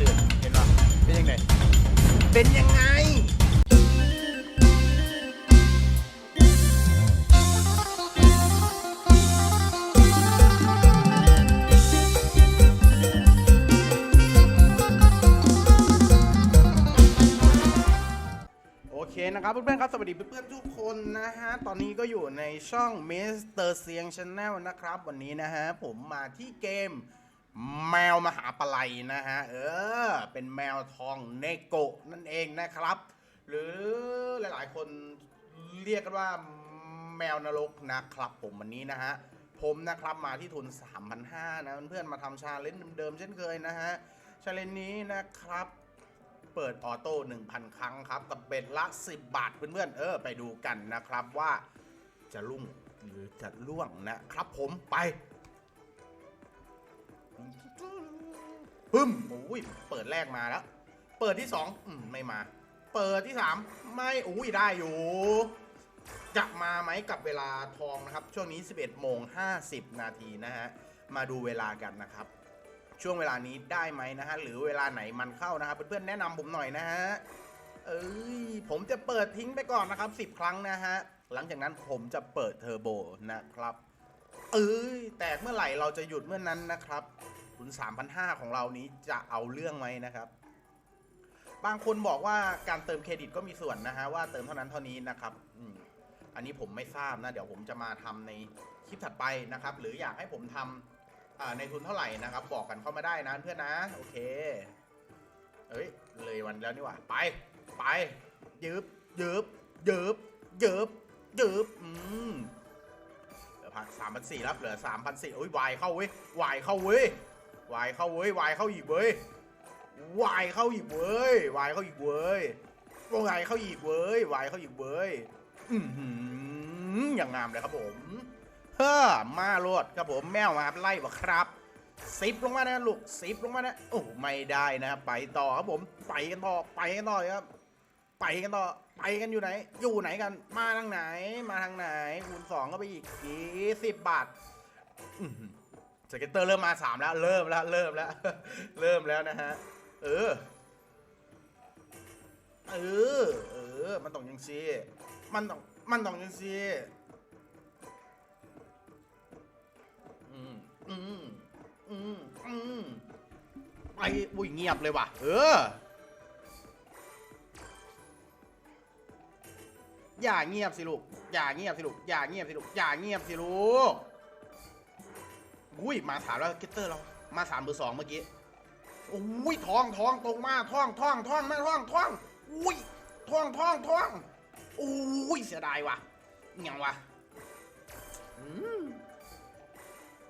เดือนเห็นป่ะเป็นยังไงเป็นยังไงโอเคนะครับเพื่อนๆครับสวัสดีเพื่อนๆทุกคนนะฮะตอนนี้ก็อยู่ในช่อง Mr. เซียง Channel นะครับ วันนี้นะฮะผมมาที่เกม แมวมหาปลัยนะฮะ เออ เป็นแมวทองเนโกะนั่นเองนะครับ หรือหลายๆ คนเรียกกันว่าแมวนรกนะครับผมวันนี้นะฮะ ผมนะครับมาที่ทุน 3,500นะเพื่อนๆมาทำชาเลนจ์เดิมๆเช่นเคยนะฮะ ชาเลนจ์นี้นะครับ เปิดออโต้ 1,000 ครั้งครับ กับเบ็ดละ 10 บาทเพื่อนๆ เออ ไปดูกันนะครับว่าจะลุ่งหรือจะล่วงนะครับผมไป พึ่มโอ้ยเปิดแรกมาแล้ว เปิดที่2อืมไม่มา เปิดที่3ไม่อุ้ยได้อยู่ จะมาไหมกับเวลาทองนะครับ ช่วงนี้ 11โมง50 นาทีนะฮะ มาดูเวลากันนะครับ ช่วงเวลานี้ได้ไหมนะฮะ หรือเวลาไหนมันเข้านะครับ เพื่อนๆแนะนำผมหน่อยนะฮะ เอ้ย ผมจะเปิดทิ้งไปก่อนนะครับ 10 ครั้งนะฮะ หลังจากนั้นผมจะเปิดเทอร์โบนะครับ เอ้ย แตกเมื่อไหร่เราจะหยุดเมื่อนั้นนะครับ ทุน 3,500 ของเรานี้จะเอาเรื่องไหมนะครับ บางคนบอกว่าการเติมเครดิตก็มีส่วนนะฮะว่าเติมเท่านั้นเท่านี้นะครับอืมอันนี้ผมไม่ทราบนะ เดี๋ยวผมจะมาทำในคลิปถัดไปนะครับ หรืออยากให้ผมทำอ่าในทุนเท่าไหร่นะครับ บอกกันเข้ามาได้นะเพื่อนนะ โอเค เอ้ย เลยวันแล้วนี่หว่า ไป ไปยืบยืบยืบยืบยืบอืมเหลือพันสามพันสี่แล้วเหลือสามพันสี่โอ้ยวายเข้าเว้ยวายเข้าเว้ย วายเข้าเว้ยวายเข้าอีกเว้ยวายเข้าอีกเว้ยวายเข้าอีกเว้ยวายเข้าอีกเว้ยวายเข้าอีกเว้ยอือหือย่างงามเลยครับผมเฮ้อมาโลดครับผมแมวมาไล่บ่ครับซิปลงมานะลูกซิปลงมานะโอ้ไม่ได้นะครับไปต่อครับผมไปกันต่อไปกันต่อครับไปกันต่อไปกันอยู่ไหน อยู่ไหนกัน มาทางไหน มาทางไหนคูณสองก็ไปอีกยี่สิบบาทอื สเก็ตเตอร์เริ่มมาสามแล้ว เริ่มแล้ว เริ่มแล้ว เริ่มแล้วนะฮะ เออ เออ เออ มันต้องยังซีมันต้อง มันต้องยังซีอืม อืม อืม อืมไปอุ้ยเงียบเลยว่ะ เออ อย่าเงียบสิลูก อย่าเงียบสิลูก อย่าเงียบสิลูก อย่าเงียบสิลูก อุ้ยมาสามแล้วเกตเตอร์เรามาสามเบอร์สองเมื่อกี้อุ้ยท้องท้องตรงมาท้องท้องท้องมาท้องท้องอุ้ยท้องท้องท้องอุ้ยเสียดายว่ะยังวะอืม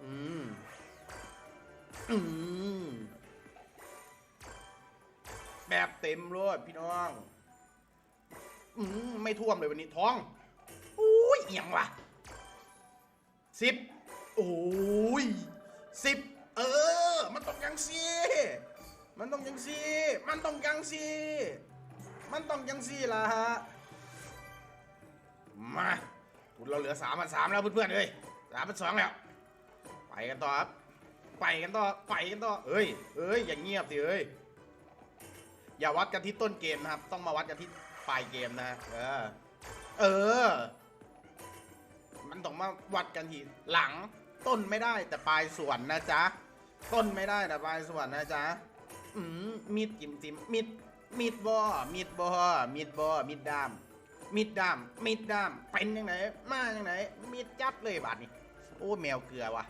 อืมอืมแบบเต็มรถพี่น้องอืมไม่ท่วมเลยวันนี้ท้องอุ้ยเอียงวะสิบโอ้ สิบเออ มันต้องยังซีมันต้องยังซีมันต้องยังซีมันต้องยังซีล่ะฮะ มาคุณเราเหลือสามพันสามแล้วเพื่อนๆเลยสามพันสองแล้ว ไปกันต่อครับ ไปกันต่อ ไปกันต่อ เอ้ย เอ้ย อย่างเงียบสิเอ้ย อย่าวัดกันที่ต้นเกมนะครับ ต้องมาวัดกันที่ปลายเกมนะเออ เออ มันต้องมาวัดกันที่หลัง ต้นไม่ได้แต่ปลายส่วนนะจ๊ะ ต้นไม่ได้แต่ปลายส่วนนะจ๊ะ อืมมีดจิ้มจิ้มมีดมีดบอมีดบอมีดบอมีดดามมีดดามมีดดามเป็นยังไงมายังไงมีดจับเลยบาดนี้โอ้แมวเกลือว่ะ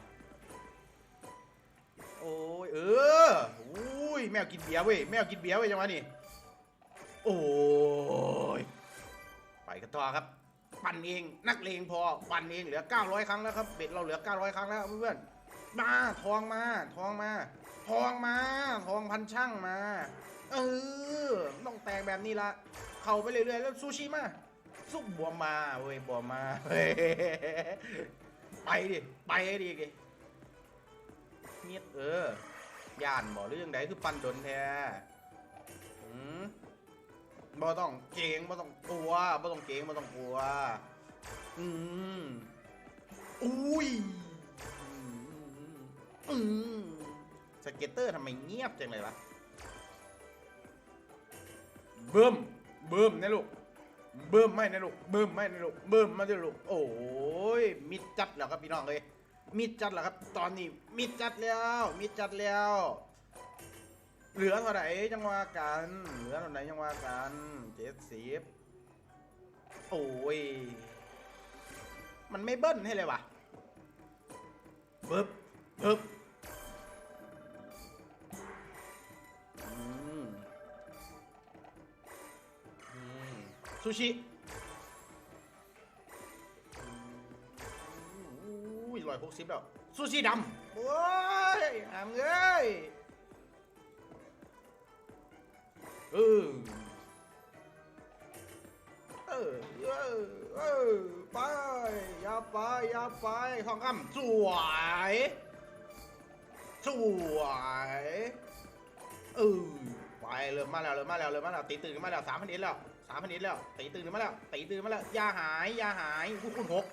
โอ้ยเอออุ้ยแมวกินเบียร์เว้ยแมวกินเบียร์เว้ยจังหวะนี้โอ้ยไปกันต่อครับ ปั่นเอง นักเลงพอปั่นเองเหลือ 900 ครั้งแล้วครับเบ็ดเราเหลือ 900 ครั้งแล้วเพื่อนมาทองมา ทองมา ทองมา ทองพันช่างมาเออต้องแตกแบบนี้ละเข้าไปเรื่อยๆแล้วซูชิมาซุปบัวมาเว้ยบัวมาเฮ้ยไปดิไปดิดิเมียดเออย่านบ่เรื่องใดคือปันดนแท้อืม บ่ต้องเกรงบ่ต้องกลัวบ่ต้องเกรงบ่ต้องกลัว อืมอุ้ยอืมอืมสเก็ตเตอร์ทำไมเงียบจังเลยวะเบิ่มเบิ่มนะลูกเบิ่มไม่นะลูกเบิ่มไม่นะลูกเบิ่มมาด้วยลูกโอ้ยมิดจัดแล้วครับพี่น้องเลยมิดจัดแล้วครับ ตอนนี้มิดจัดแล้ว มิดจัดแล้ว เหลือเท่าไหร่จังว่ากัน เหลือเท่าไหร่จังว่ากันเจ็ดสิบโอ้ย มันไม่เบิ้ลให้เลยวะปึ๊บปึ๊บอืมอืมซูชิอุ้ยร้อยหกสิบแล้วซูชิดำโอ้ยอามเอ้ย เออเออเออไปอย่าไปอย่าไปทองคำสวยสวยเออไปเริ่มมาแล้วเริ่มมาแล้วเริ่มมาแล้วตีตื่นมาแล้วสามพันเอ็ดแล้วสามพันเอ็ดแล้วตีตื่นมาแล้วตีตื่นมาแล้วยาหายยาหายคุณหก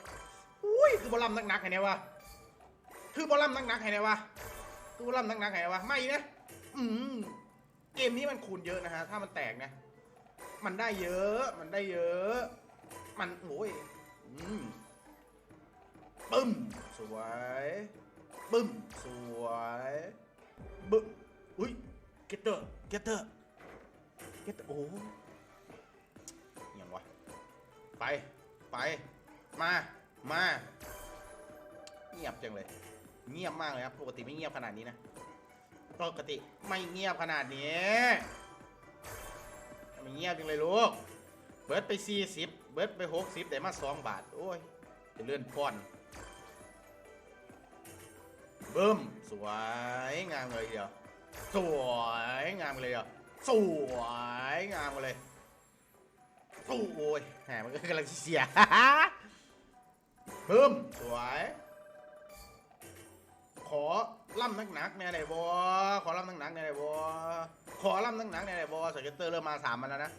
อุ้ยคือบอลลัมนักนักไงเนี่ยวะคือบอลลัมนักนักไงเนี่ยวะคือบอลลัมนักนักไงเนี่ยวะไม่นะอืม เกมนี้มันคูณเยอะนะฮะ ถ้ามันแตกนะมันได้เยอะ มันได้เยอะ มันโอ้ยอืมปึ้ม สวย ปึ้ม สวยบึ้มอุ้ย เกตเตอร์ เกตเตอร์ เกตเตอร์ โอ้ยังวะ ไป ไป มา มา เงียบจังเลย เงียบมากเลยครับ ปกติไม่เงียบขนาดนี้นะ ปกติไม่เงียบขนาดนี้ไม่เงียบจังเลยลูก เบิร์ดไป 40 เบิร์ดไป 60 ได้มา 2 บาท โอ้ยจะเลื่อนพอนเบิ่มสวยงามเลยเดียว สวยงามเลยเดียว สวยงามเลยโอ้ยแหมมันก็กำลังเสียเบิ่มสวย ขอล่ำหนักๆเนี่ยไหนบอขอล่ำหนักๆเนี่ยไหนบอขอล่ำหนักๆเนี่ยไหนบอสเก็ตเตอร์เริ่มมาสามวันแล้วนะ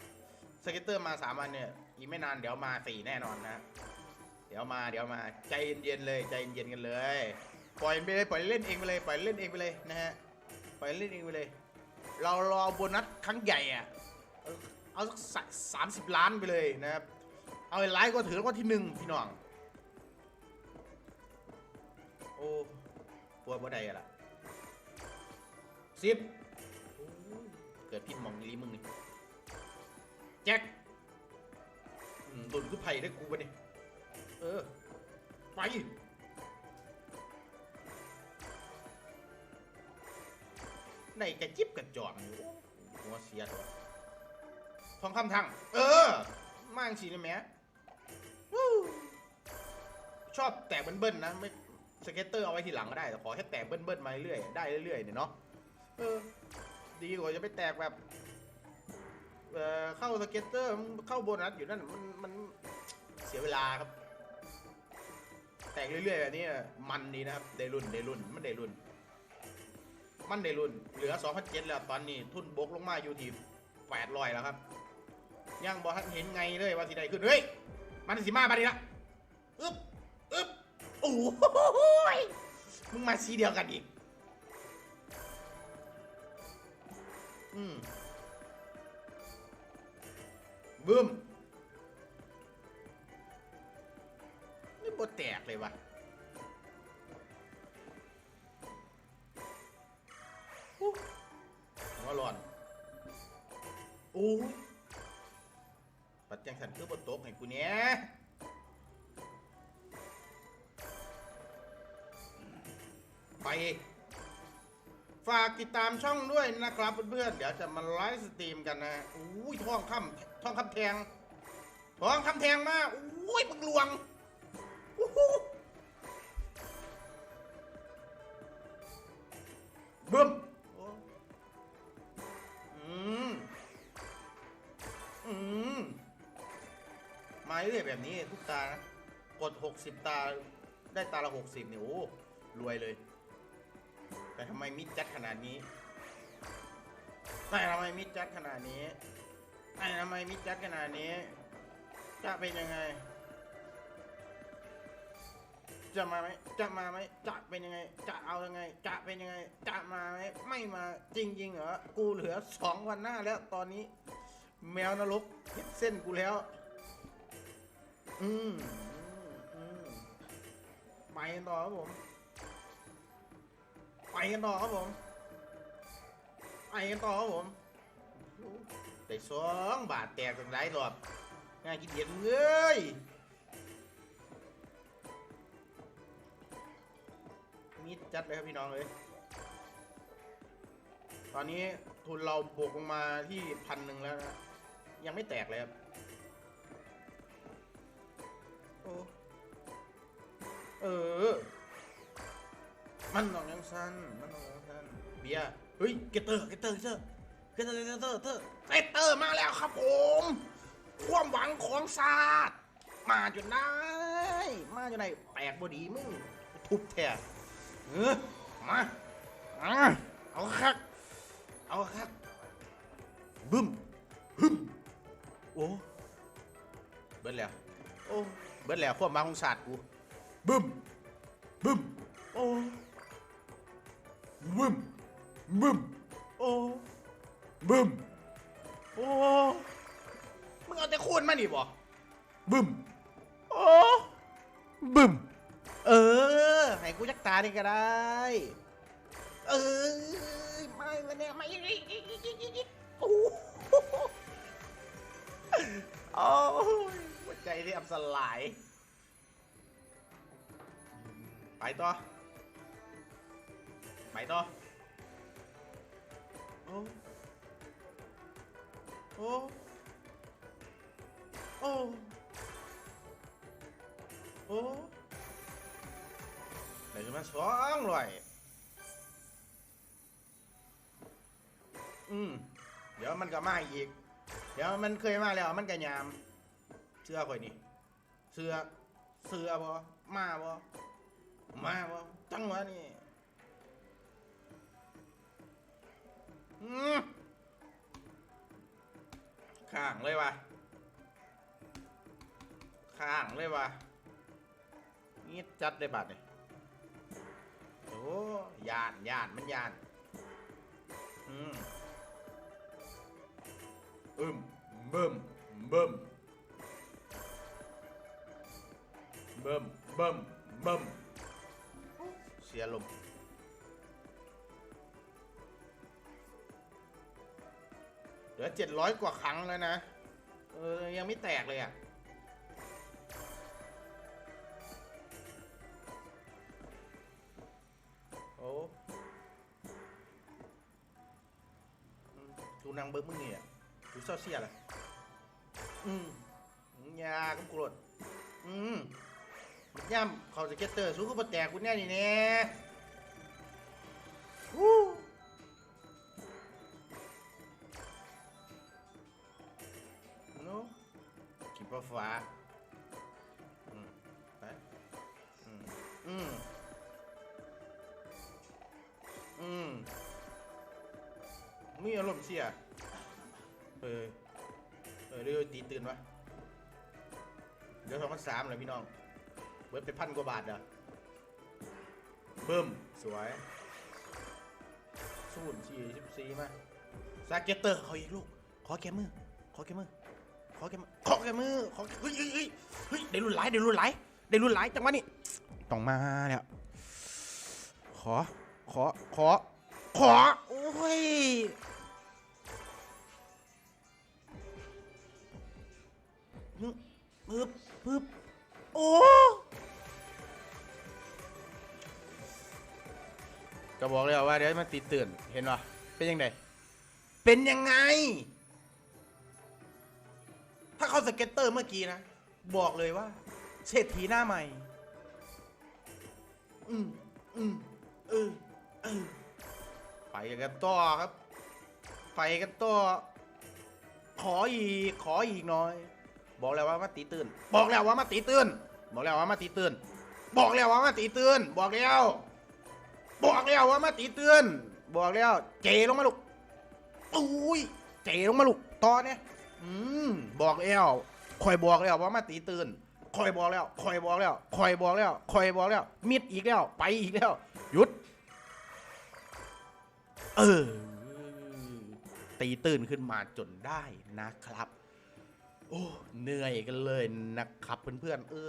สเก็ตเตอร์มาสามวันเนี่ยอีกไม่นานเดี๋ยวมาสี่แน่นอนนะ เดี๋ยวมาเดี๋ยวมาใจเย็นๆเลยใจเย็นๆกันเลย ปล่อยไปเลยปล่อยเล่นเองไปเลยปล่อยเล่นเองไปเลยนะฮะปล่อยเล่นเองไปเลย เรารอโบนัสครั้งใหญ่อะเอาเอาสักสามสิบล้านไปเลยนะครับเอาไอ้ไลฟ์ก็ถือว่าที่หนึ่งพี่น้องโอ้ ปวดบ่ได้อะล่ะสิบเกิดพิษมองอีหลีมึงนี่แจ็คโดนคือไผ่ได้กูปะเนี่ยเออ ไปในกระจิบกระจอนอยู่หัวเสียทองคำทังเออมางสีเลยแม่ชอบแตกเบิ้ลๆนะไม่ สเก็ตเตอร์เอาไว้ทีหลังก็ได้แต่ขอแค่แตกเบิ้ลๆมาเรื่อยๆได้เรื่อยๆเนี่ยเนาะเออดีกว่าจะไปแตกแบบเอ่อเข้าสเก็ตเตอร์เข้าโบนัสอยู่นั่นมันมันเสียเวลาครับ แตกเรื่อยๆแบบนี้มันดีนะครับเดรุ่นเดรุ่นมันเดรุ่นมันเดรุ่นเหลือ2,007แล้วตอนนี้ทุนบกลงมาอยู่ที่800แล้วครับยังบอทันเห็นไงเลยว่าสิใดขึ้นเฮ้ยมันสิมาบาดีละอึ๊บอึ๊บ โอ้ยมึงมาสีเดียวกันอีก อืมบึ้มนี่บดแตกเลยวะอู้หัวร้อนโอ้ยปัดจังสันคือบนโต๊ะให้กูเนี้ย ไป ฝากติดตามช่องด้วยนะครับเพื่อนๆเดี๋ยวจะมาไลฟ์สตรีมกันนะอุ้ยทองคำทองคำแทงทองคำแทงมากอุ้ยมึงลวงบึ้มอืมอืมมาเรื่อยแบบนี้ทุกตานะกด 60 ตาได้ตาละ 60เนี่ยโอ้รวยเลย แต่ทำไมมิดจัดขนาดนี้แต่ทำไมมิดจัดขนาดนี้แต่ทำไมมิดจัดขนาดนี้ จะเป็นยังไง จะมาไหมจะมาไหมจะเป็นยังไง จะเอายังไง จะเป็นยังไง จะมาไหมไม่มาจริงๆเหรอ กูเหลือสองวันหน้าแล้วตอนนี้ แมวนรกเห็นเส้นกูแล้ว อืมอืมไปต่อครับผม ไปกันต่อครับผมไปกันต่อครับผมได้สองบาทแตกกันหลายรอบง่ายกินเย็นเอ้ยนี่จัดเลยครับพี่น้องเลยตอนนี้ทุนเราบวกลงมาที่พันหนึ่งแล้วนะยังไม่แตกเลยครับโอ้เออ มันต้องยังสั้นมันต้องยังสั้นเบียร์เฮ้ยเกตเตอร์เกตเตอร์เกตเตอร์เกตเตอร์เกตเตอร์เกตเตอร์เกตเตอร์มาแล้วครับผมความหวังของศาสตร์มาจนได้มาจนได้แปลกบดีมึงทุบแท้เออมามาเอาคักเอาคักบึ้มฮึมโอ้เบิดแล้วโอ้เบิดแล้วความหวังของศาสตร์กูบึ้มบึ้มโอ้ บึ้มบึ้มโอ้บึ้มโอ้มึงเอาแต่คูณมาดิบ่บึ้มโอ้บึ้มเออให้กูยักตาดิก็ได้ เออไม่มาเนี่ยไม่อีกอีกอีกอีกอีกอีกโอ้โหโอ้ยหัวใจที่อับสลาย ไปต่อ ไปต่อ โอ้ โอ้ โอ้ โอ้ไหนจะมาสองร้อยอืม เดี๋ยวมันก็มาอีก เดี๋ยวมันเคยมาแล้วมันก็ยาม เสื้อข่อยนี่ เสื้อ เสื้อบ่มาบ่มาบ่จังหวะนี้ ข้างเลยวะข้างเลยวะนี่จัดเลยบัดนี่โอ้ยานยานมันยาน อืมอึมเบิ่มเบิ่มเบิ่มเบิ่มเบิ่มเสียลม เหลือเจ็ดร้อยกว่าครั้งแล้วนะ เออ ยังไม่แตกเลยอะ โอ้ดูนางเบิ้งมึงเนี่ยดูเศร้าเสียเลยอืมยาก็กรดอืมนย่ำเขาสเก็ตเตอร์สู้ก็มาแตกกูแน่นี่แน่ฮู้ ขีฟ้าฟ้าอืมไปอืมอืมอืมมีอารมณ์เสียเออเออเดี๋ยวตีตื่นวะเดี๋ยวสองพันสามเลยพี่น้องเบิดไปพันกว่าบาทเด้อเบิ่มสวยศูนย์สี่สิบสี่มาสเกตเตอร์เขาอีกลูก ขอแกมือ ขอแกมือ ขอแกมือขอแกมือขอเฮ้ยเฮ้ยเฮ้ยเฮ้ยได้รุ่นหลายได้รุ่นหลายได้รุ่นหลายจังวะนี้ต้องมาเนี่ยขอขอขอขอโอ้ยปึ๊บปึ๊บโอ้ก็บอกเลยว่าเดี๋ยวมันติดตื่นเห็นป่ะเป็นยังไงเป็นยังไง ถ้าเขาสเก็ตเตอร์เมื่อกี้นะ บอกเลยว่า เศรษฐีหน้าใหม่ อืมอืมเออเออไปกันต่อครับ ไปกันต่อ ขออีก ขออีกหน่อย บอกแล้วว่ามาตีตื่น บอกแล้วว่ามาตีตื่น บอกแล้วว่ามาตีตื่น บอกแล้วว่ามาตีตื่น บอกแล้ว บอกแล้วว่ามาตีตื่น บอกแล้ว เจลงมาลูกอุ้ย เจลงมาลูกต่อเนี่ย อืมบอกแล้วคอยบอกแล้วว่ามาตีตื่นคอยบอกแล้วคอยบอกแล้วคอยบอกแล้วคอยบอกแล้ว มิดอีกแล้ว ไปอีกแล้ว หยุด เออ ตีตื่นขึ้นมาจนได้นะครับ โอ้เหนื่อยกันเลยนะครับเพื่อนๆเออ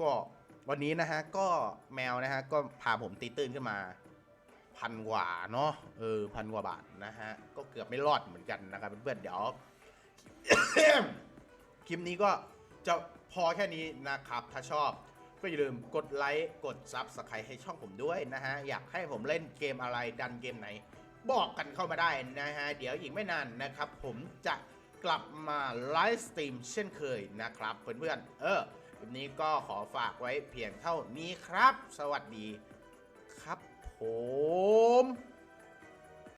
ก็วันนี้นะฮะ ก็แมวนะฮะ ก็พาผมตีตื่นขึ้นมาพันกว่าเนาะเออพันกว่าบาทนะฮะ ก็เกือบไม่รอดเหมือนกันนะครับเพื่อนๆเดี๋ยว คลิปนี้ก็จะพอแค่นี้นะครับ ถ้าชอบก็อย่าลืมกดไลค์กดซับสไครต์ให้ช่องผมด้วยนะฮะ อยากให้ผมเล่นเกมอะไรดันเกมไหน บอกกันเข้ามาได้นะฮะ เดี๋ยวอีกไม่นานนะครับ ผมจะกลับมาไลฟ์สตรีมเช่นเคยนะครับ เพื่อนๆ เออคลิปนี้ก็ขอฝากไว้เพียงเท่านี้ครับ สวัสดีครับผม